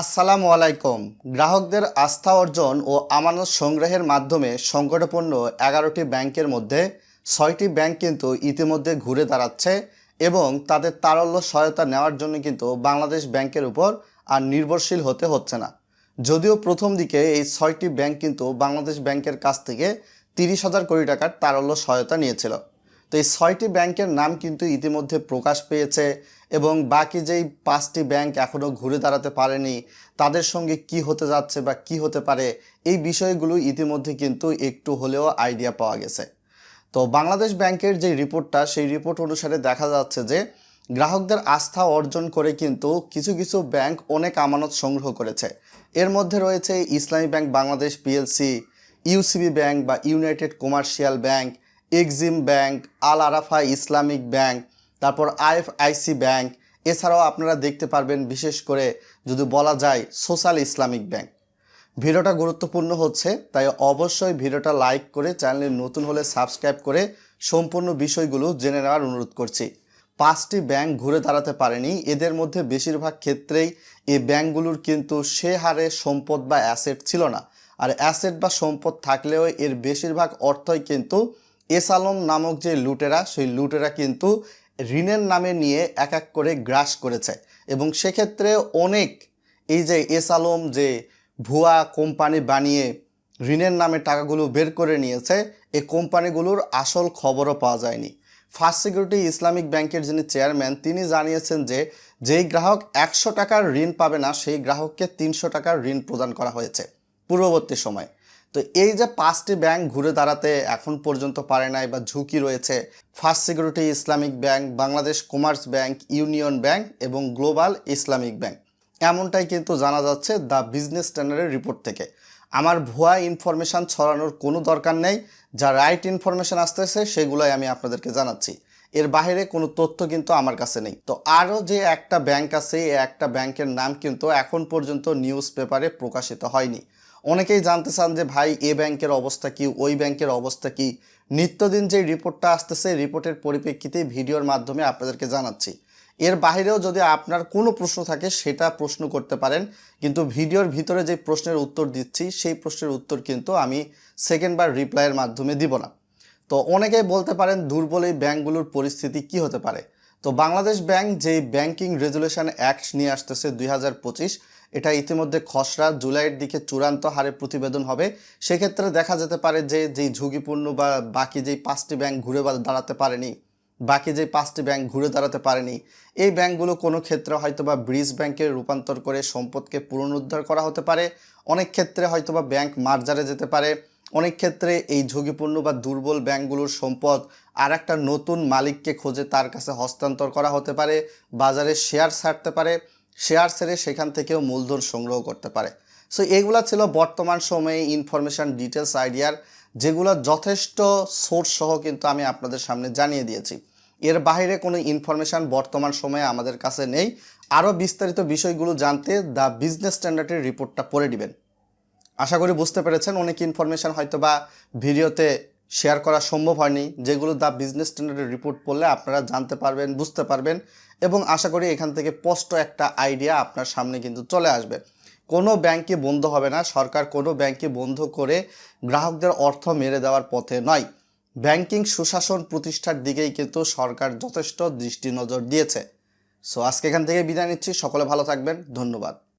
আসসালামু আলাইকুম। গ্রাহকদের আস্থা অর্জন ও আমানত সংগ্রহের মাধ্যমে সংকটপূর্ণ এগারোটি ব্যাংকের মধ্যে ছয়টি ব্যাংক কিন্তু ইতিমধ্যে ঘুরে দাঁড়াচ্ছে এবং তাদের তারল্য সহায়তা নেওয়ার জন্য কিন্তু বাংলাদেশ ব্যাংকের উপর আর নির্ভরশীল হতে হচ্ছে না। যদিও প্রথম দিকে এই ছয়টি ব্যাংক কিন্তু বাংলাদেশ ব্যাংকের কাছ থেকে তিরিশ হাজার কোটি টাকার তারল্য সহায়তা নিয়েছিল। তো এই ছয়টি ব্যাংকের নাম কিন্তু ইতিমধ্যে প্রকাশ পেয়েছে এবং বাকি যেই পাঁচটি ব্যাংক এখনও ঘুরে দাঁড়াতে পারেনি, তাদের সঙ্গে কি হতে যাচ্ছে বা কি হতে পারে, এই বিষয়গুলো ইতিমধ্যে কিন্তু একটু হলেও আইডিয়া পাওয়া গেছে। তো বাংলাদেশ ব্যাংকের যে রিপোর্টটা, সেই রিপোর্ট অনুসারে দেখা যাচ্ছে যে গ্রাহকদের আস্থা অর্জন করে কিন্তু কিছু কিছু ব্যাংক অনেক আমানত সংগ্রহ করেছে। এর মধ্যে রয়েছে Islami Bank Bangladesh PLC, UCB Bank বা United Commercial Bank Exim Bank, Al Arafah Islamic Bank, তারপর আইএফআইসি ব্যাংক। এছাড়াও আপনারা দেখতে পারবেন, বিশেষ করে যদি বলা যায়, সোশ্যাল ইসলামিক ব্যাংক। ভিডিওটা গুরুত্বপূর্ণ হচ্ছে, তাই অবশ্যই ভিডিওটা লাইক করে চ্যানেলে নতুন হলে সাবস্ক্রাইব করে সম্পূর্ণ বিষয়গুলো জেনে নেওয়ার অনুরোধ করছি। পাঁচটি ব্যাংক ঘুরে দাঁড়াতে পারেনি। এদের মধ্যে বেশিরভাগ ক্ষেত্রেই এই ব্যাংকগুলোর কিন্তু সে হারে সম্পদ বা অ্যাসেট ছিল না। আর অ্যাসেট বা সম্পদ থাকলেও এর বেশিরভাগ অর্থই কিন্তু এস আলম নামক যে লুটেরা, সেই লুটেরা কিন্তু ঋণের নামে নিয়ে এক এক করে গ্রাস করেছে। এবং সেক্ষেত্রে অনেক এই যে এস আলম যে ভুয়া কোম্পানি বানিয়ে ঋণের নামে টাকাগুলো বের করে নিয়েছে এই কোম্পানিগুলোর আসল খবরও পাওয়া যায়নি। ফার্স্ট সিকিউরিটি ইসলামিক ব্যাংকের যিনি চেয়ারম্যান, তিনি জানিয়েছেন যে যেই গ্রাহক একশো টাকার ঋণ পাবে না, সেই গ্রাহককে তিনশো টাকার ঋণ প্রদান করা হয়েছে। পূর্ববর্তী সময়। তো এই যে পাঁচটি ব্যাংক ঘুরে দাঁড়াতে এখন পর্যন্ত পারে নাই বা ঝুঁকি রয়েছে First Security Islamic Bank Bangladesh Commerce Bank Union Bank এবং গ্লোবাল ইসলামিক ব্যাংক এমনটাই কিন্তু জানা যাচ্ছে দ্য বিজনেস স্ট্যান্ডার্ডের রিপোর্ট থেকে। আমার ভুয়া ইনফরমেশান ছড়ানোর কোনো দরকার নেই, যা রাইট ইনফরমেশান আসতেছে সেগুলোই আমি আপনাদেরকে জানাচ্ছি। এর বাইরে কোনো তথ্য কিন্তু আমার কাছে নেই। তো আরও যে একটা ব্যাংক আছে, এই একটা ব্যাংকের নাম কিন্তু এখন পর্যন্ত নিউজ পেপারে প্রকাশিত হয়নি। অনেকেই জানতে চান যে, ভাই, এ ব্যাংকের অবস্থা কি? ওই ব্যাংকের অবস্থা কি? নিত্যদিন যে রিপোর্টটা আসতেছে, রিপোর্টের পরিপ্রেক্ষিতে ভিডিওর মাধ্যমে আপনাদেরকে জানাচ্ছি। এর বাইরেও যদি আপনার কোনো প্রশ্ন থাকে, সেটা প্রশ্ন করতে পারেন। কিন্তু ভিডিওর ভিতরে যে প্রশ্নের উত্তর দিচ্ছি, সেই প্রশ্নের উত্তর কিন্তু আমি সেকেন্ডবার রিপ্লাইয়ের মাধ্যমে দিব না। তো অনেকেই বলতে পারেন দুর্বল এই ব্যাংকগুলোর পরিস্থিতি কি হতে পারে। তো বাংলাদেশ ব্যাংক যে ব্যাংকিং রেজুলেশন অ্যাক্ট নিয়ে আসতেছে দুই হাজার পঁচিশ, এটা ইতিমধ্যে খসড়া জুলাইয়ের দিকে চূড়ান্ত হারে প্রতিবেদন হবে। সেক্ষেত্রে দেখা যেতে পারে যে যেই ঝুঁকিপূর্ণ বা বাকি যেই পাঁচটি ব্যাংক ঘুরে দাঁড়াতে পারেনি বাকি যে পাঁচটি ব্যাংক ঘুরে দাঁড়াতে পারেনি, এই ব্যাংকগুলো কোনো ক্ষেত্রে হয়তো বা ব্রিজ ব্যাংকে রূপান্তর করে সম্পদকে পুনরুদ্ধার করা হতে পারে, অনেক ক্ষেত্রে হয়তো বা ব্যাংক মার্জারে যেতে পারে, অনেক ক্ষেত্রে এই ঝুঁকিপূর্ণ বা দুর্বল ব্যাংকগুলোর সম্পদ আর একটা নতুন মালিককে খোঁজে তার কাছে হস্তান্তর করা হতে পারে, বাজারে শেয়ার ছাড়তে পারে, শেয়ার ছেড়ে সেখান থেকেও মূলধন সংগ্রহ করতে পারে। সো এগুলো ছিল বর্তমান সময়ে ইনফরমেশান ডিটেলস আইডিয়ার যেগুলো যথেষ্ট সোর্স সহ কিন্তু আমি আপনাদের সামনে জানিয়ে দিয়েছি। এর বাইরে কোনো ইনফরমেশান বর্তমান সময়ে আমাদের কাছে নেই। আরও বিস্তারিত বিষয়গুলো জানতে দ্য বিজনেস স্ট্যান্ডার্ডের রিপোর্টটা পড়ে দিবেন আশা করি বুঝতে পেরেছেন, অনেক ইনফরমেশান হয়তো বা ভিডিওতে শেয়ার করা সম্ভব হয়নি, যেগুলো দ্য বিজনেস স্ট্যান্ডার্ডের রিপোর্ট পড়লে আপনারা জানতে পারবেন, বুঝতে পারবেন এবং আশা করি এখান থেকে স্পষ্ট একটা আইডিয়া আপনার সামনে কিন্তু চলে আসবে। কোনো ব্যাংকে বন্ধ হবে না, সরকার কোনো ব্যাংকে বন্ধ করে গ্রাহকদের অর্থ মেরে দেওয়ার পথে নয়। ব্যাংকিং সুশাসন প্রতিষ্ঠার দিকেই কিন্তু সরকার যথেষ্ট দৃষ্টি নজর দিয়েছে। সো আজকে এখান থেকে বিদায় নিচ্ছি, সকলে ভালো থাকবেন, ধন্যবাদ।